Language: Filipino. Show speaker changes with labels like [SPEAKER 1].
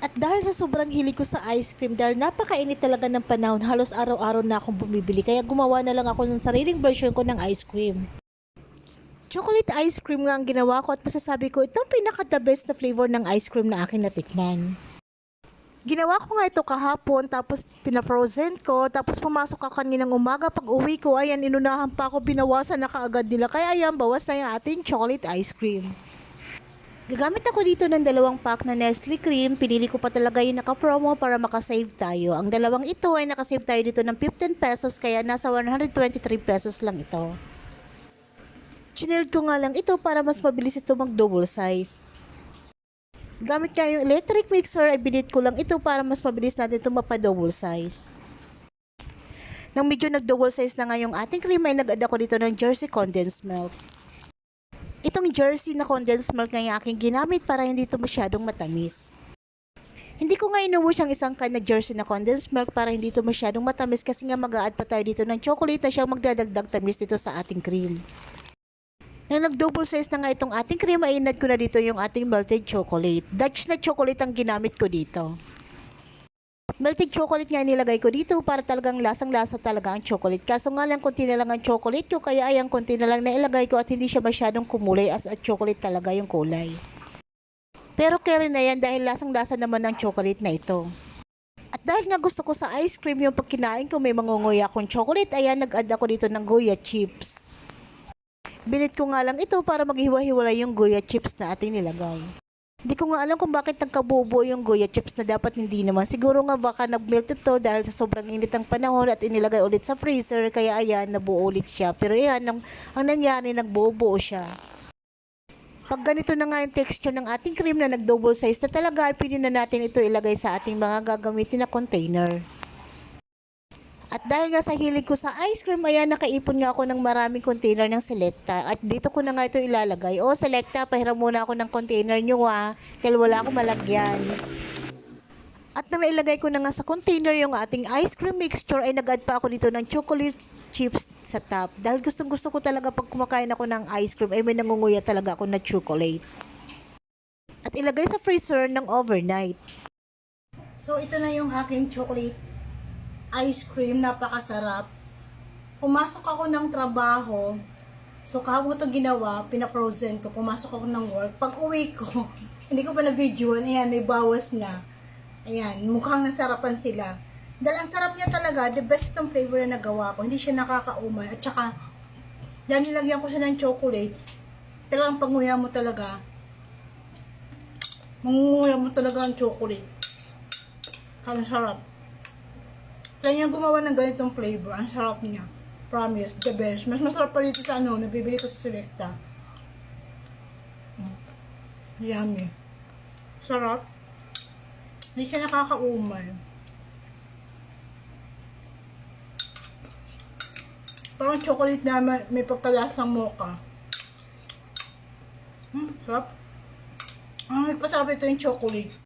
[SPEAKER 1] At dahil sa sobrang hilig ko sa ice cream, dahil napakainit talaga ng panahon, halos araw-araw na akong bumibili. Kaya gumawa na lang ako ng sariling version ko ng ice cream. Chocolate ice cream nga ang ginawa ko at masasabi ko itong pinaka-the best na flavor ng ice cream na akin natikman. Ginawa ko nga ito kahapon, tapos pina-frozen ko, tapos pumasok ako kaninang umaga. Pag uwi ko, ayan, inunahan pa ako, binawasan na kaagad nila. Kaya ayan, bawas na yung ating chocolate ice cream. Gagamit ako dito ng dalawang pack na Nestle cream. Pinili ko pa talaga yung naka-promo para makasave tayo. Ang dalawang ito ay nakasave tayo dito ng 15 pesos, kaya nasa 123 pesos lang ito. Chineld ko nga lang ito para mas mabilis ito mag-double size. Gamit nga yung electric mixer, ay binit ko lang ito para mas mabilis natin ito mapa-double size. Nang medyo nag-double size na nga yung ating cream, ay nag-add ako dito ng Jersey condensed milk. Itong Jersey na condensed milk nga yung aking ginamit para hindi ito masyadong matamis. Hindi ko nga inuwi siyang isang can na Jersey na condensed milk para hindi ito masyadong matamis kasi nga mag-a-add pa tayo dito ng chocolate na siyang magdadagdag tamis dito sa ating cream. Nang nag-double size na nga itong ating cream, ay inad ko na dito yung ating melted chocolate. Dutch na chocolate ang ginamit ko dito. Melted chocolate nga nilagay ko dito para talagang lasang-lasa talaga ang chocolate. Kaso nga lang konti na lang ang chocolate ko, kaya ayang konti na lang na ilagay ko at hindi siya masyadong kumulay as at chocolate talaga yung kulay. Pero carry na yan dahil lasang-lasa naman ang chocolate na ito. At dahil nga gusto ko sa ice cream yung pagkinain ko may mangunguya akong chocolate, ayan nag-add ako dito ng Goya chips. Bilit ko nga lang ito para maghiwa-hiwalay yung Goya chips na ating nilagay. Hindi ko nga alam kung bakit nagkabubo yung Goya chips na dapat hindi naman. Siguro nga baka nag-melt ito dahil sa sobrang init ng panahon at inilagay ulit sa freezer kaya ayan, nabuo ulit siya. Pero ayan, ang, ang nangyari, nagbuo siya. Pag ganito na nga yung texture ng ating cream na nag-double size na talaga, pwede na natin ito ilagay sa ating mga gagamitin na container. At dahil nga sa hilig ko sa ice cream, ayan, nakaipon nga ako ng maraming container ng Selecta. At dito ko na nga ito ilalagay. O, Selecta, pahiram muna ako ng container nyo ha. Dahil wala akong malagyan. At nang nailagay ko na nga sa container yung ating ice cream mixture, ay nag-add pa ako dito ng chocolate chips sa top. Dahil gustong gusto ko talaga pag kumakain ako ng ice cream, ay may nangunguya talaga ako na chocolate. At ilagay sa freezer ng overnight. So, ito na yung aking chocolate ice cream, napakasarap. Pumasok ako ng trabaho, so kahapon ito ginawa, pina-frozen ko, pumasok ako ng work. Pag uwi ko, hindi ko pa na-video, ayan, may bawas na. Ayan, mukhang nasarapan sila. Dahil ang sarap niya talaga, the best itong flavor na nagawa ko. Hindi siya nakakaumay. At saka, dahil nilagyan ko siya ng chocolate, talagang panguya mo talaga, mangunguya mo talaga ang chocolate. Ang sarap. Kaya niya gumawa ng ganitong flavor. Ang sarap niya. Promise, the best. Mas masarap pa dito sa ano, nabibili ko sa Selecta. Mm. Yummy. Sarap. Hindi siya nakakaumay. Parang chocolate na may, may pagkalasang mocha. Hmm, sarap. Ang nagpasarap ito yung chocolate.